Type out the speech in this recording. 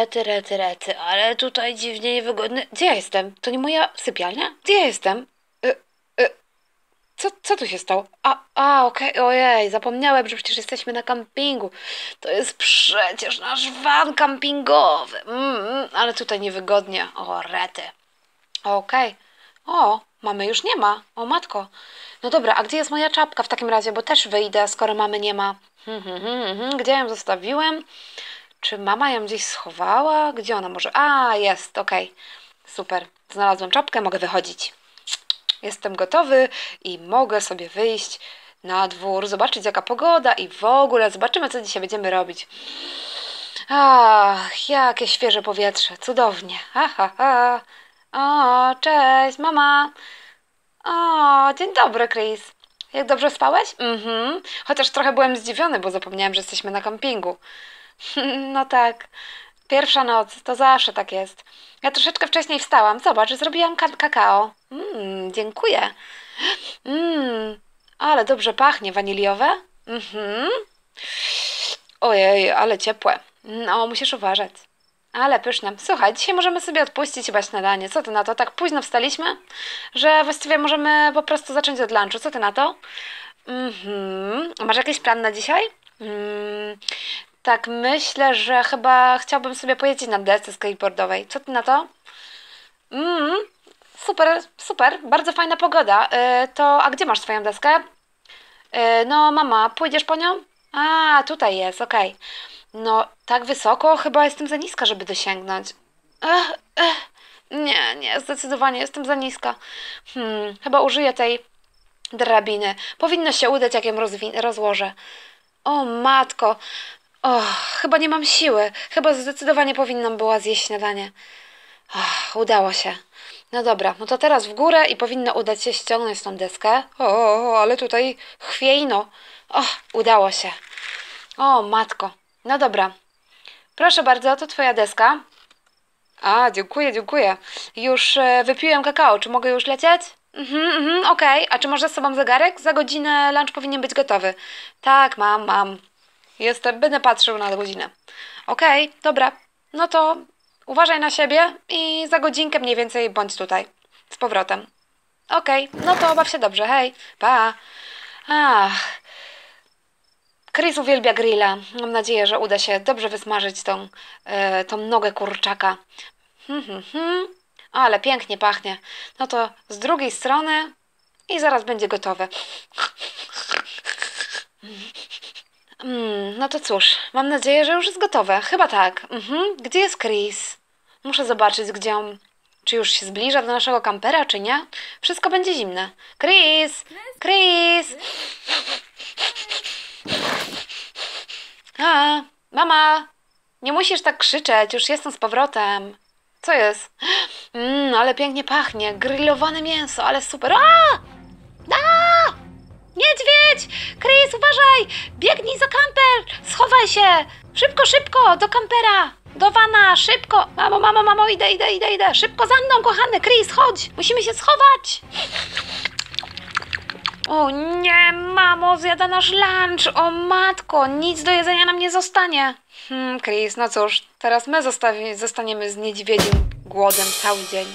rety, rety, rety, ale tutaj dziwnie niewygodny. Gdzie ja jestem? To nie moja sypialnia? Gdzie ja jestem? Y, y, co, co tu się stało? A, a okej, ojej, zapomniałem, że przecież jesteśmy na kampingu. To jest przecież nasz van kampingowy. Mm, mm, ale tutaj niewygodnie. O, rety. Okej. O, mamy już nie ma. O, matko. No dobra, a gdzie jest moja czapka w takim razie? Bo też wyjdę, skoro mamy nie ma. Hmm, hmm, hmm, hmm. Gdzie ją zostawiłem? Czy mama ją gdzieś schowała? Gdzie ona może? A, jest, okej. Super. Znalazłem czapkę, mogę wychodzić. Jestem gotowy i mogę sobie wyjść na dwór, zobaczyć jaka pogoda i w ogóle zobaczymy, co dzisiaj będziemy robić. Ach, jakie świeże powietrze, cudownie. Ha, ha, ha. O, cześć, mama. O, dzień dobry, Chris. Jak dobrze spałeś? Mhm. Chociaż trochę byłem zdziwiony, bo zapomniałem, że jesteśmy na kampingu. No tak. Pierwsza noc, to zawsze tak jest. Ja troszeczkę wcześniej wstałam. Zobacz, zrobiłam ka- kakao. Mmm, dziękuję. Mmm, ale dobrze pachnie. Waniliowe? Mhm. Ojej, ale ciepłe. No, musisz uważać. Ale pyszne. Słuchaj, dzisiaj możemy sobie odpuścić chyba śniadanie. Co ty na to? Tak późno wstaliśmy, że właściwie możemy po prostu zacząć od lunchu. Co ty na to? Mhm. Masz jakiś plan na dzisiaj? Mm, tak, myślę, że chyba chciałbym sobie pojeździć na desce skateboardowej. Co ty na to? Mm, super, super. Bardzo fajna pogoda. Y, to, a gdzie masz swoją deskę? Y, no, mama, pójdziesz po nią? A, tutaj jest, okej. No, tak wysoko chyba jestem za niska, żeby dosięgnąć. Ech, ech. Nie, nie, zdecydowanie jestem za niska. Hmm, chyba użyję tej drabiny. Powinno się udać, jak ją rozłożę. O, matko. O, chyba nie mam siły. Chyba zdecydowanie powinnam była zjeść śniadanie. Och, udało się. No dobra, no to teraz w górę i powinno udać się ściągnąć tą deskę. O, ale tutaj chwiejno. O, udało się. O, matko. No dobra. Proszę bardzo, to twoja deska. A, dziękuję, dziękuję. Już e, wypiłem kakao. Czy mogę już lecieć? Mhm, mhm, okej. A czy może z sobą zegarek? Za godzinę lunch powinien być gotowy. Tak, mam, mam. Jestem, będę patrzył na godzinę. Okej, dobra. No to uważaj na siebie i za godzinkę mniej więcej bądź tutaj. Z powrotem. Okej, no to baw się dobrze. Hej, pa. Ach. Chris uwielbia grilla. Mam nadzieję, że uda się dobrze wysmażyć tą, e, tą nogę kurczaka. Hmm, hmm, hmm. Ale pięknie pachnie. No to z drugiej strony i zaraz będzie gotowe. Mm, no to cóż, mam nadzieję, że już jest gotowe. Chyba tak. Mhm. Gdzie jest Chris? Muszę zobaczyć, gdzie on. Czy już się zbliża do naszego kampera, czy nie? Wszystko będzie zimne. Chris! Chris! A, mama! Nie musisz tak krzyczeć, już jestem z powrotem. Co jest? Mmm, ale pięknie pachnie. Grillowane mięso, ale super. A! Niedźwiedź! Chris, uważaj! Biegnij za kamper! Schowaj się! Szybko, szybko! Do kampera! Do wana! Szybko! Mamo, mamo, mamo, idę, idę, idę, idę! Szybko za mną, kochany! Chris, chodź! Musimy się schować! O nie, mamo, zjada nasz lunch! O matko, nic do jedzenia nam nie zostanie! Hmm, Chris, no cóż, teraz my zostawi- zostaniemy z niedźwiedzim głodem cały dzień.